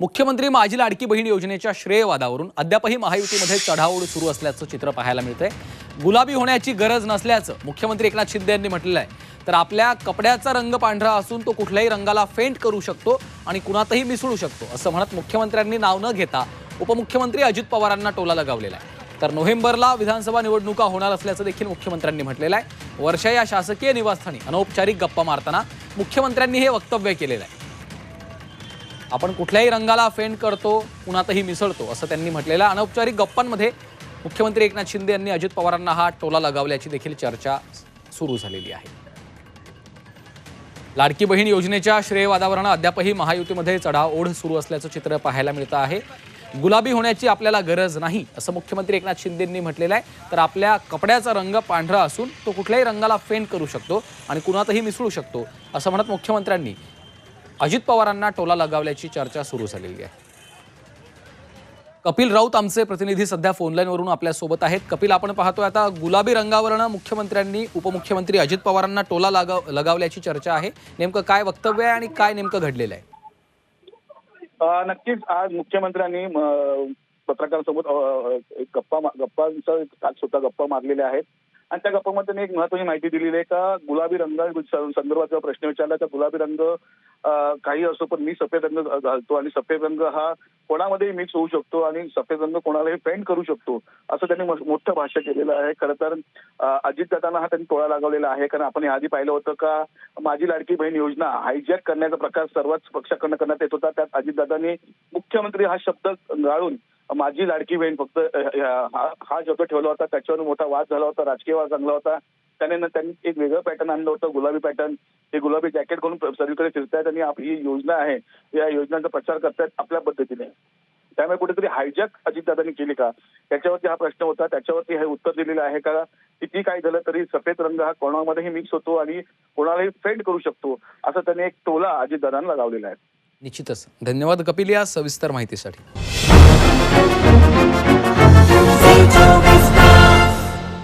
मुख्यमंत्री माझी लाडकी बहीण योजनेच्या श्रेयवादावरून अद्यापही महायुतीमध्ये चढाओढ सुरू असल्याचं चित्र पाहायला मिळतंय. गुलाबी होण्याची गरज नसल्याचं मुख्यमंत्री एकनाथ शिंदे यांनी म्हटलेलं आहे. तर आपल्या कपड्याचा रंग पांढरा असून तो कुठल्याही रंगाला फेंट करू शकतो आणि कुणातही मिसळू शकतो असं म्हणत मुख्यमंत्र्यांनी नाव न घेता उपमुख्यमंत्री अजित पवारांना टोला लगावलेला आहे. तर नोव्हेंबरला विधानसभा निवडणुका होणार असल्याचं देखील मुख्यमंत्र्यांनी म्हटलेलं आहे. वर्षा या शासकीय निवासस्थानी अनौपचारिक गप्पा मारताना मुख्यमंत्र्यांनी हे वक्तव्य केलेलं आहे. आपण कुठल्याही रंगाला फेंड करतो कुणातही मिसळतो असं त्यांनी म्हटलेलं अनौपचारिक गप्पांमध्ये मुख्यमंत्री एकनाथ शिंदे यांनी अजित पवारांना हा टोला लगावल्याची देखील चर्चा सुरू झालेली आहे. लाडकी बहीण योजनेच्या श्रेयवादावरून अद्यापही महायुतीमध्ये चढाओढ सुरू असल्याचं चित्र पाहायला मिळतं आहे. गुलाबी होण्याची आपल्याला गरज नाही असं मुख्यमंत्री एकनाथ शिंदेंनी म्हटलेलं आहे. तर आपल्या कपड्याचा रंग पांढरा असून तो कुठल्याही रंगाला फेंट करू शकतो आणि कुणातही मिसळू शकतो असं म्हणत मुख्यमंत्र्यांनी अजित पवारांना टोला लगावल्याची चर्चा सुरू झालेली आहे. कपिल राऊत आमचे प्रतिनिधी सध्या फोनलाईनवरून आपल्यासोबत आहेत. कपिल आपण पाहतोय आता गुलाबी रंगावरनं मुख्यमंत्र्यांनी उपमुख्यमंत्री अजित पवारांना टोला लगाव लगावल्याची चर्चा आहे. नेमकं काय वक्तव्य आहे आणि काय नेमकं घडलेलं आहे? अ, नक्कीच आज मुख्यमंत्र्यांनी म, पत्रकारांसोबत अ, एक गप्पा मा- गप्पांचा स्वतः गप्पा मारलेल्या आहेत. आणि त्या गप्पामध्ये त्यांनी एक महत्वाची माहिती दिलेली आहे का गुलाबी रंग संदर्भात जेव्हा प्रश्न विचारला तर गुलाबी रंग काही असो पण मी सफेद रंग घालतो आणि सफेद रंग हा कोणामध्येही मिक्स होऊ शकतो आणि सफेद रंग कोणालाही पेंट करू शकतो असं त्यांनी मोठं भाष्य केलेलं आहे. खरं तर अजितदादांना हा त्यांनी टोळा लागवलेला आहे. कारण आपण आधी पाहिलं होतं का माझी लाडकी बहीण योजना हायजॅक करण्याचा प्रकार सर्वच पक्षाकडनं करण्यात येत होता. त्यात अजितदादांनी मुख्यमंत्री हा शब्द गाळून माझी लाडकी बहीण फक्त हा शब्द ठेवला होता त्याच्यावर मोठा वाद झाला होता राजकीय वाद चांगला होता. त्याने त्यांनी एक वेगळं पॅटर्न आणलं होतं गुलाबी पॅटर्न हे गुलाबी जॅकेट करून सर्वीकडे फिरतायत आणि आपली ही योजना आहे या योजनांचा प्रचार करतायत आपल्या पद्धतीने. त्यामुळे कुठेतरी हायजॅक अजितदादांनी केली का? त्याच्यावरती हा प्रश्न होता त्याच्यावरती हे उत्तर दिलेलं आहे का? किती काय झालं तरी सफेद रंग हा कोणामध्येही मिक्स होतो आणि कोणालाही फेंड करू शकतो असं त्याने एक टोला अजितदादांना लावलेला आहे. निश्चितच. धन्यवाद कपिल या सविस्तर माहितीसाठी.